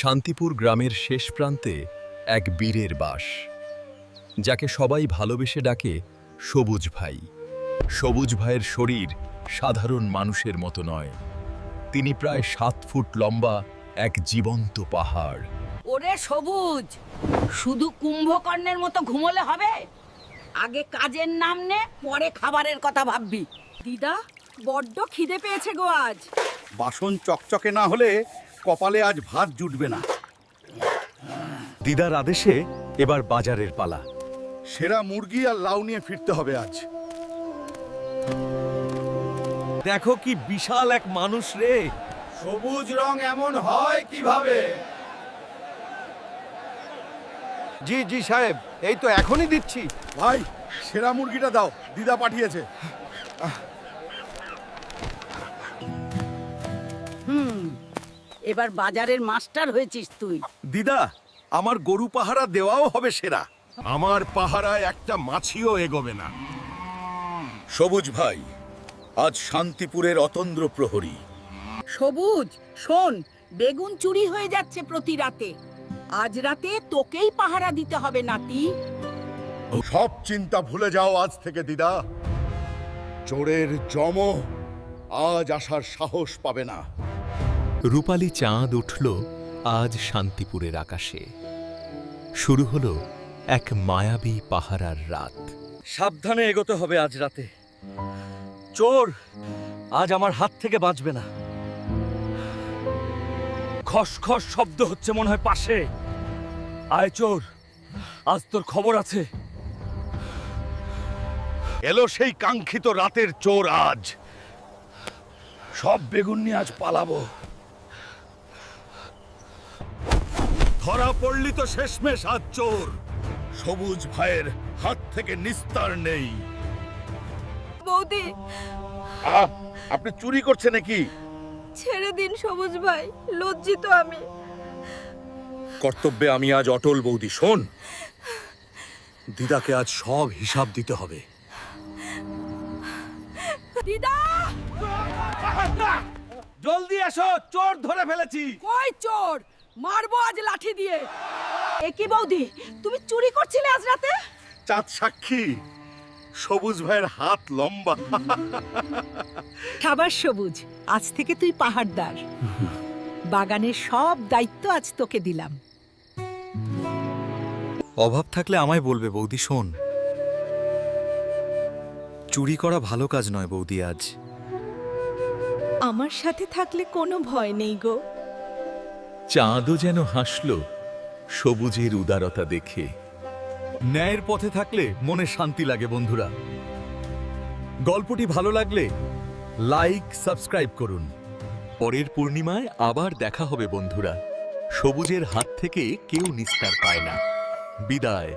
শান্তিপুর গ্রামের শেষ প্রান্তে এক বীরের বাস যাকে সবাই ভালোবেসে ডাকে সবুজ ভাই। সবুজ ভাইয়ের শরীর সাধারণ মানুষের মতো নয়। তিনি প্রায় সাত ফুট লম্বা এক জীবন্ত পাহাড়। ওরে সবুজ শুধু কুম্ভকর্ণের মতো ঘুমোলে হবে? আগে কাজের নাম নে পরে খাবারের কথা ভাববি। দিদা বড্ড খিদে পেয়েছে গো আজ। বাসন চকচকে না হলে কপালে আজ ভাত জুটবে না। দিদার আদেশে এবার বাজারের পালা। সেরা মুরগি আর লাউ নিয়ে ফিরতে হবে আজ। দেখো কি বিশাল এক মানুষ রে। সবুজ রং এমন হয় কীভাবে? জি জি সাহেব এই তো এখনই দিচ্ছি। ভাই সেরা মুরগিটা দাও দিদা পাঠিয়েছে। এবার বাজারের মাস্টার হয়েছিস তুই। দিদা আমার গরু পাহারা দেওয়াও হবে সেরা। আমার পাহারায় একটা মাছিও এগোবে না। সবুজ ভাই আজ শান্তিপুরের অতন্দ্র প্রহরী। সবুজ শোন বেগুন চুরি হয়ে যাচ্ছে প্রতি রাতে। আজ রাতে তোকেই পাহারা দিতে হবে নাতি। সব চিন্তা ভুলে যাও আজ থেকে দিদা। চোরের জম আজ আসার সাহস পাবে না। রূপালী চাঁদ উঠল আজ শান্তিপুরের আকাশে। শুরু হলো এক মায়াবী পাহারার রাত। সাবধানে এগোতে হবে আজ রাতে। চোর আজ আমার হাত থেকে বাঁচবে না। খসখস শব্দ হচ্ছে মনে হয় পাশে। আয় চোর আজ তোর খবর আছে। এলো সেই কাঙ্ক্ষিত রাতের চোর আজ। সব বেগুন নিয়ে আজ পালাবো। ধরা পড়লি তো শেষমেশ আজ চোর। সবুজ ভাইয়ের হাত থেকে নিস্তার নেই। বৌদি। আহ, আপনি চুরি করছে নাকি? ছেড়ে দিন সবুজ ভাই লজ্জিত আমি। কর্তব্যে আমি আজ অটল বৌদি শোন। দিদাকে আজ সব হিসাব দিতে হবে। দিদা! জলদি এসো চোর ধরে ফেলেছি। কই চোর? মারবো আজ লাঠি দিয়ে। এ কি বৌদি তুমি চুরি করছিলে আজ রাতে? চাঁদ সাক্ষী সবুজ ভাইয়ের হাত লম্বা। খাবার সবুজ আজ থেকে তুই পাহাড়দার। বাগানের সব দায়িত্ব আজ তোকে দিলাম। অভাব থাকলে আমায় বলবে বৌদি শোন। চুরি করা ভালো কাজ নয় বৌদি আজ। আমার সাথে থাকলে কোনো ভয় নেই গো। চাঁদও যেন হাসল, সবুজের উদারতা দেখে। ন্যায়ের পথে থাকলে মনে শান্তি লাগে বন্ধুরা। গল্পটি ভালো লাগলে লাইক, সাবস্ক্রাইব করুন। পরের পূর্ণিমায় আবার দেখা হবে বন্ধুরা। সবুজের হাত থেকে কেউ নিস্তার পায় না। বিদায়।